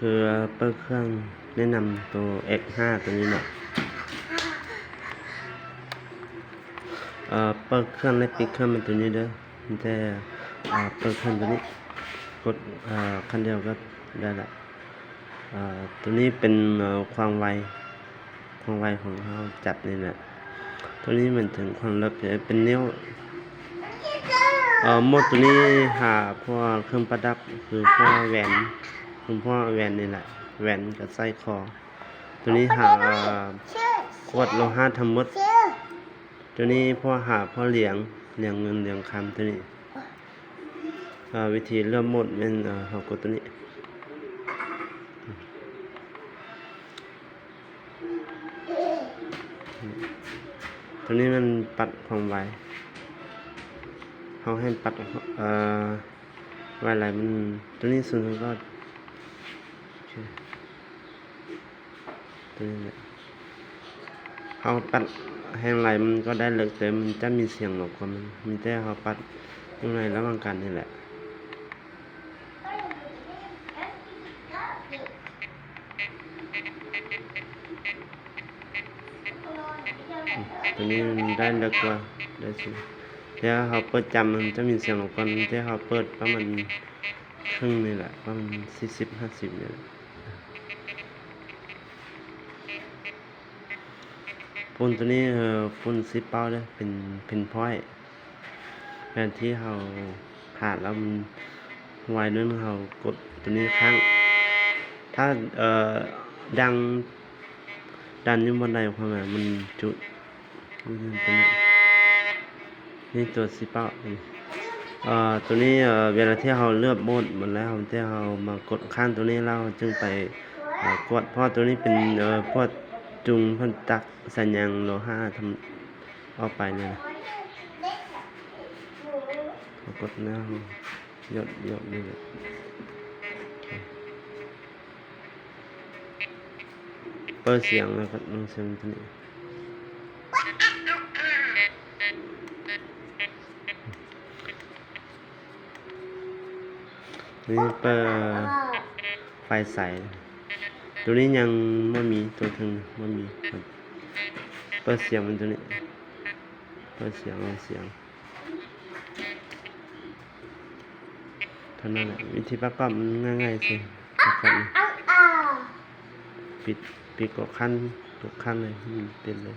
คือเปิดเครื่องแนะนำตัว X5 ตัวนี้เนาะเอ่อเปิดเครื่องและปิดเครื่องเป็นตัวนี้เด้อมันจะอ่าเปิดเครื่องตัวนี้กดอ่าคันเดียวก็ได้ละอ่าตัวนี้เป็นความไวความไวของเขาจับนี่แหละตัวนี้มันถึงความลึกเป็นนิ้วเอ่อหมดตัวนี้หาพวกเครื่องประดับคือพวกแหวน คือพวกแหวนนี่แหละแหวนกับสร้อยคอ ตัวนี้หาขวดโลหะทั้งหมดตัวนี้พวกหาพวกเหลียงเหลียงเงินเหลียงคำตัวนี้วิธีเริ่มหมดเป็นเอ่อเขากดตัวนี้ตัวนี้มันปัดความไวเขาให้ปัดเอ่อไวอะไรมันตัวนี้ส่วนก็ ตัวนี้แหละเขาปัดแห้งไหลมันก็ได้เลิกแต่มันจะมีเสียงหรอกว่ามันมีแต่เขาปัดยังไงระหว่างกันนี่แหละตัวนี้มันได้เลิกกว่าได้สิแต่เขาเปิดจำมันจะมีเสียงของคนแต่เขาเปิดประมาณครึ่งนี่แหละประมาณสี่สิบห้าสิบนี่แหละ ปุ่นตัวนี้เออปุ่นซิปเป้าเลยเป็นเป็นพอยแทนที่เขาขาดแล้วมันไวด้วยมันเขากดตัวนี้ค้างถ้าเอ่อดัง ดันยุ่บนไดความหมายมันจุดนี่ตัวนี้ตัวซิปเป้าเอ่อตัวนี้เอ่อเวลาที่เราเลือกโหมดหมดแล้วที่เรามากดข้างตัวนี้แล้วจึงไปกดเพราะตัวนี้เป็นเอ่อพวก จุงพันตักสัญญาณโลหะทำออกไปเนี่ยนะเรากดแล้วยดยดนี่เปิดเสียงแล้วก็ลงเสียงตัวนี้นี่เปิดไฟใส ตัวนี้ยังไม่มีตัวทึงไม่มีครับเปิดเสียงมันตัวนี้เปิดเสียงเอาเสียงเท่านั้นแหละวิธีประกอบมันง่ายๆสิประกอบปิดปิดกดขั้นกดขั้นเลยอืมปิดเลย